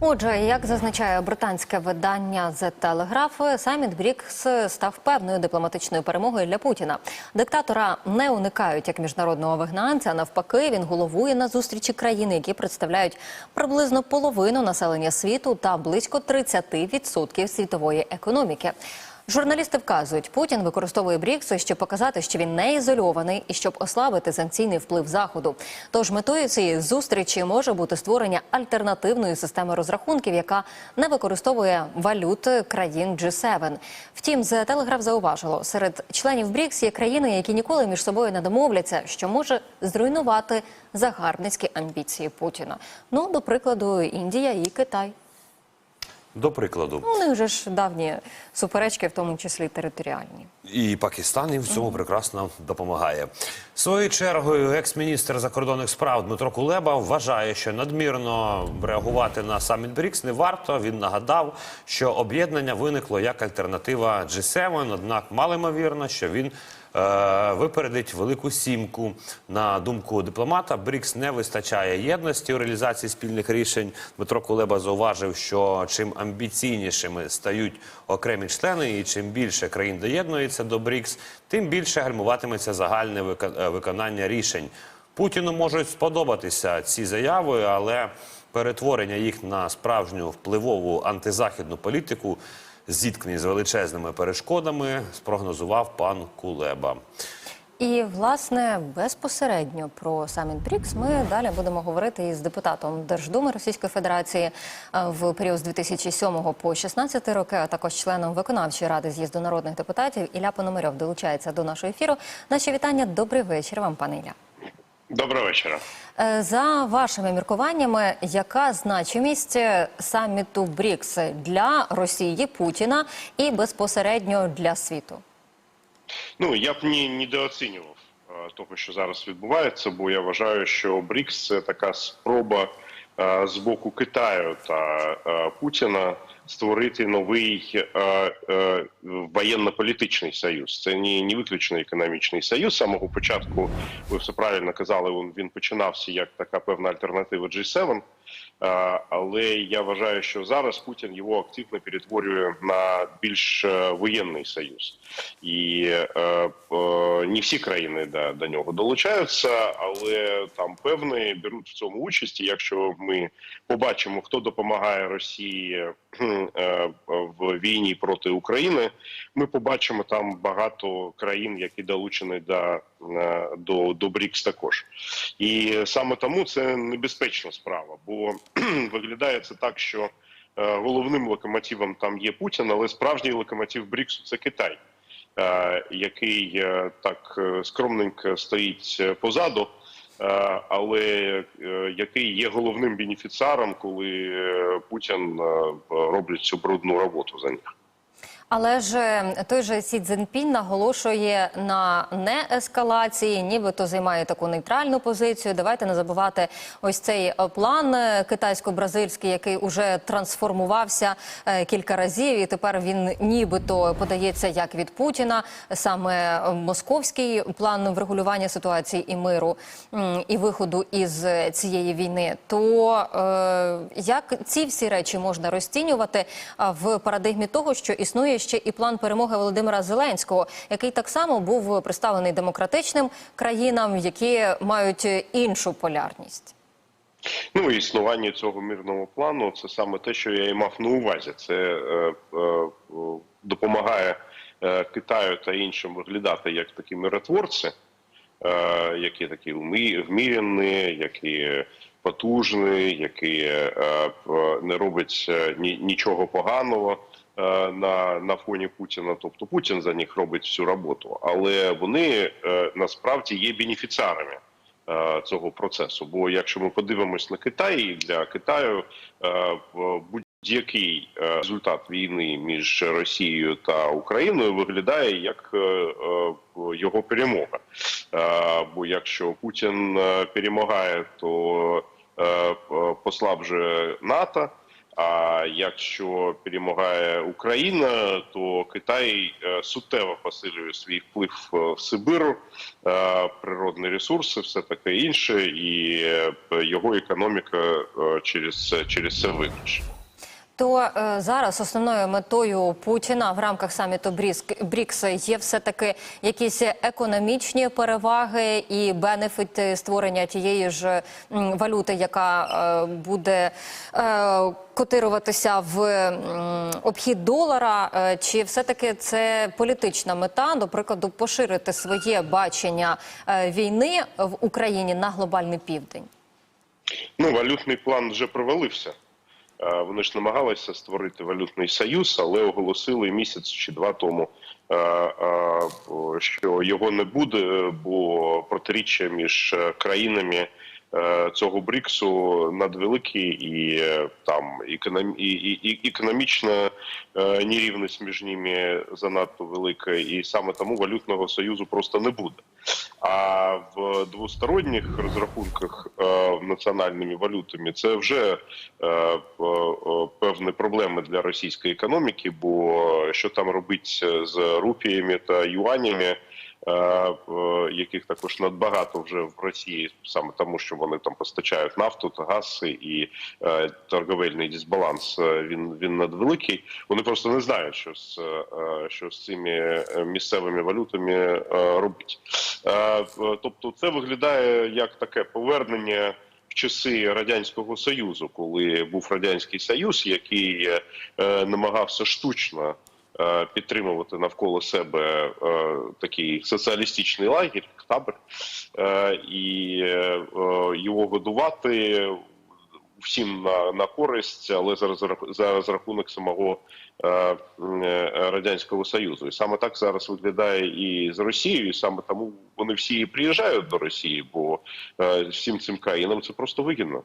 Отже, як зазначає британське видання The Telegraph, саміт БРІКС став певною дипломатичною перемогою для Путіна. Диктатора не уникають як міжнародного вигнанця. Навпаки, він головує на зустрічі країни, які представляють приблизно половину населення світу та близько 30% світової економіки. Журналісти вказують, Путін використовує БРІКС, щоб показати, що він не ізольований і щоб ослабити санкційний вплив заходу. Тож метою цієї зустрічі може бути створення альтернативної системи розрахунків, яка не використовує валюти країн G7. Втім, з Телеграф зауважило, серед членів БРІКС є країни, які ніколи між собою не домовляться, що може зруйнувати загарбницькі амбіції Путіна. Ну, до прикладу, Індія і Китай. До прикладу, Ну, у них же ж давні суперечки, в тому числі територіальні. і Пакистан їм в цьому прекрасно допомагає. Своєю чергою, екс-міністр закордонних справ Дмитро Кулеба вважає, що надмірно реагувати на саміт БРІКС не варто. Він нагадав, що об'єднання виникло як альтернатива G7, однак малоймовірно, що він випередить велику сімку. На думку дипломата, БРІКС не вистачає єдності у реалізації спільних рішень. Дмитро Кулеба зауважив, що чим амбіційнішими стають окремі члени, і чим більше країн доєднується до БРІКС, тим більше гальмуватиметься загальне е, виконання рішень. Путіну можуть сподобатися ці заяви, але перетворення їх на справжню впливову антизахідну політику зіткнені з величезними перешкодами, спрогнозував пан Кулеба. І власне безпосередньо про саміт БРІКС ми далі будемо говорити із депутатом Держдуми Російської Федерації е, в період з 2007 по 2016 роки, а також членом виконавчої ради з'їзду народних депутатів Ілля Пономарьов долучається до нашого ефіру. Наші вітання. Добрий вечір вам, пане Ілля. Доброго вечора. Е, За вашими міркуваннями, яка значимість е, саміту БРІКС для Росії Путіна і безпосередньо для світу? Ну я б ні недооцінював е, того, що зараз відбувається, бо я вважаю, що БРІКС це така спроба з боку Китаю та Путіна створити новий е, е, воєнно-політичний союз. Це не, не виключно економічний союз. З самого початку ви все правильно казали. Він, він починався як така певна альтернатива G7. Е, Але я вважаю, що зараз Путін його активно перетворює на більш е, воєнний союз, і е, е, не всі країни до, до нього долучаються, але там певні беруть в цьому участь. І Якщо ми побачимо, хто допомагає Росії кхм, е, в війні проти України, ми побачимо там багато країн, які долучені до, е, до, до БРІКС також. І саме тому це небезпечна справа, бо виглядає це так, що е, головним локомотивом там є Путін, але справжній локомотив БРІКСу це Китай, е, який е, так скромненько стоїть позаду. Але який є головним бенефіціаром, коли Путін робить цю брудну роботу за них. Але ж той же Сі Цзіньпінь наголошує на неескалації, нібито займає таку нейтральну позицію. Давайте не забувати ось цей е, план е, китайсько-бразильський, який уже трансформувався е, кілька разів, і тепер він нібито подається як від Путіна, саме московський план врегулювання ситуації і миру і виходу із цієї війни. То як ці всі речі можна розцінювати в парадигмі того, що існує ще і план перемоги Володимира Зеленського, який так само був представлений демократичним країнам, які мають іншу полярність. Ну існування цього мирного плану це саме те, що я і мав на увазі. Це е, е, допомагає е, Китаю та іншим виглядати як такі миротворці, е, які такі вмі- вмірені, які потужні, які е, е, не роблять е, ні, нічого поганого. На, на фоні Путіна, тобто Путін за них робить всю роботу, але вони насправді є бенефіціарами цього процесу. Бо якщо ми подивимось на Китай, для Китаю будь-який результат війни між Росією та Україною виглядає як його перемога. Бо якщо Путін перемагає, то послабжує НАТО. А якщо перемагає Україна, то Китай е, суттєво посилює свій вплив е, в Сибиру, е, природні ресурси, все таке інше, і е, його економіка е, через, через це виграє. То е, зараз основною метою Путіна в рамках саміту БРІКС є все таки якісь економічні переваги і бенефіти створення тієї ж валюти, яка е, буде е, котируватися в м, обхід долара. Е, Чи все таки це політична мета, до прикладу, поширити своє бачення е, війни в Україні на глобальний південь? Ну, валютний план вже провалився. Е, Вони ж намагалися створити валютний союз, але оголосили місяць чи два тому, е, е, що його не буде, бо протиріччя між країнами цього Бріксу надвеликі, і е, там і, і, економічна е, нерівність між ними занадто велика, і саме тому валютного союзу просто не буде. А в двосторонніх розрахунках е, національними валютами це вже е, е, е, певні проблеми для російської економіки, бо що там робить з рупіями та юанями, е, е, яких також надбагато вже в Росії, саме тому, що вони там постачають нафту та газ і е, торговельний дисбаланс е, він, він надвеликий. Вони просто не знають, що з, е, що з цими е, місцевими валютами е, робити. Е, Тобто, це виглядає як таке повернення. В часи радянського союзу, коли був радянський союз, який е, е, намагався штучно е, підтримувати навколо себе е, такий соціалістичний лагерь, табор, е, і е, е, його годувати всім на, на користь, але за, розрах- за розрахунок самого е, е, радянського союзу. І саме так зараз виглядає і з Росією, і саме тому вони всі і приїжджають до Росії, бо е, всім цим країнам це просто вигідно.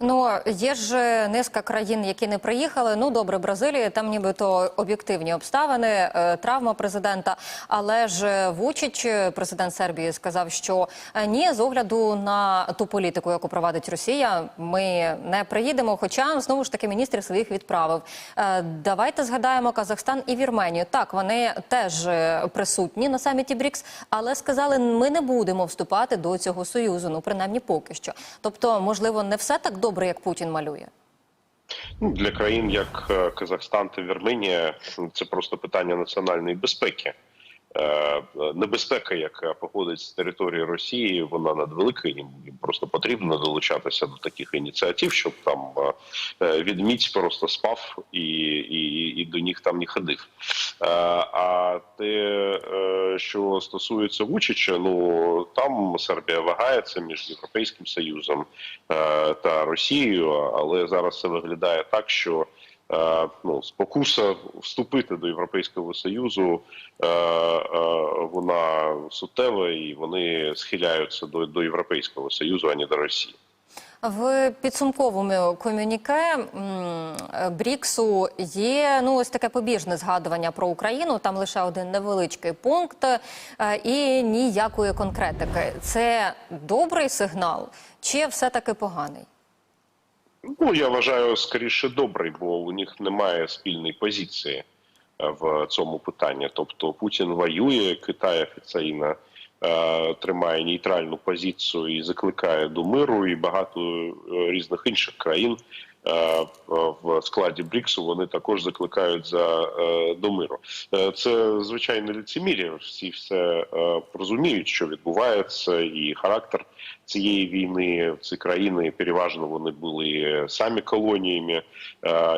Ну є ж е, низка країн, які не приїхали. Ну добре, Бразилія, там нібито об'єктивні обставини, е, травма президента. Але ж е, Вучич, президент Сербії, сказав, що ні, з огляду на ту політику, яку провадить Росія, ми не приїдемо. Хоча знову ж таки міністрів своїх відправив. Давайте згадаємо Казахстан і Вірменію. Так, вони теж присутні на саміті БРІКС, але сказали, ми не будемо вступати до цього союзу. Ну принаймні поки що. Тобто, можливо, не все так добре, як Путін малює. Ну, для країн як е, Казахстан та Вірменія це просто питання національної безпеки. Е, Небезпека, яка походить з території Росії, вона надвелика. Їм просто потрібно долучатися до таких ініціатив, щоб там е, е, просто спав і, і, і до них там не ходив. А те, що стосується Вучича, ну там Сербія вагається між Європейським Союзом та Росією, але зараз це виглядає так, що ну, спокуса вступити до Європейського Союзу е, е, вона суттєва, і вони схиляються до, до Європейського Союзу, а не до Росії. В підсумковому комюніке Бріксу є ну ось таке побіжне згадування про Україну. Там лише один невеличкий пункт е, і ніякої конкретики. Це добрий сигнал чи все таки поганий? Ну, я вважаю, скоріше добрий, бо у них немає спільної позиції е, в цьому питанні. Тобто Путін воює, Китай офіційно е, тримає нейтральну позицію і закликає до миру, і багато е, різних інших країн. Е, В складі БРІКСу вони також закликають за е, до миру. Е, Це звичайно лицемір'я. Всі все розуміють, що відбувається, і характер цієї війни ці країни переважно вони були самі колоніями,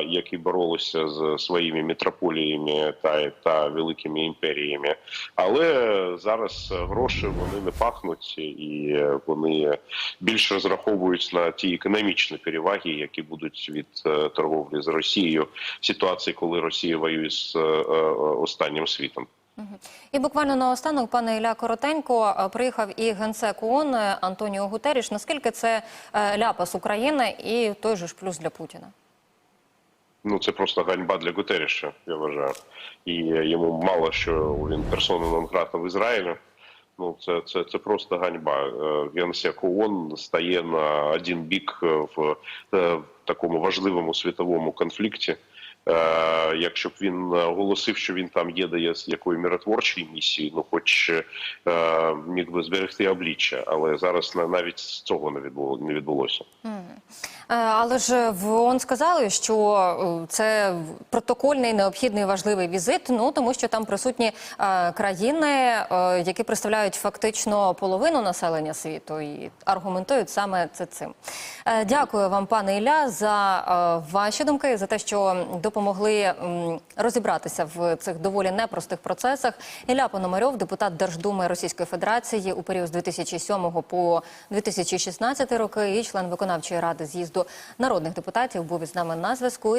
які боролися з своїми метрополіями та, та великими імперіями. Але зараз гроші вони не пахнуть, і вони більш розраховують на ті економічні переваги, які будуть від е, торговлі з Росією в ситуації, коли Росія воює з е, е, останнім світом. І буквально наостанок, пане Ілля Коротенько, приїхав і генсек ООН Антоніо Гутеріш. Наскільки це ляпас України і той же ж плюс для Путіна? Ну це просто ганьба для Гутеріша, я вважаю. І йому мало що він персона нон-грата в Ізраїлі. Ну це, це, це просто ганьба. Генсек ООН стає на один бік в такому важливому світовому конфлікті. Е, якщо б він оголосив, що він там є, де є з якої миротворчої місії, ну хоч е, міг би зберегти обличчя, але зараз на- навіть цього не відбуло не відбулося. Е, Але ж в ООН сказали, що це протокольний необхідний важливий візит. Ну тому що там присутні країни, які представляють фактично половину населення світу, і аргументують саме це цим. Е, Дякую вам, пане Ілля, за е, ваші думки, за те, що допомогли розібратися в цих доволі непростих процесах. Ілля Пономарьов, депутат Держдуми Російської Федерації у період з 2007 по 2016 роки і член виконавчої ради з'їзду народних депутатів, був із нами на зв'язку.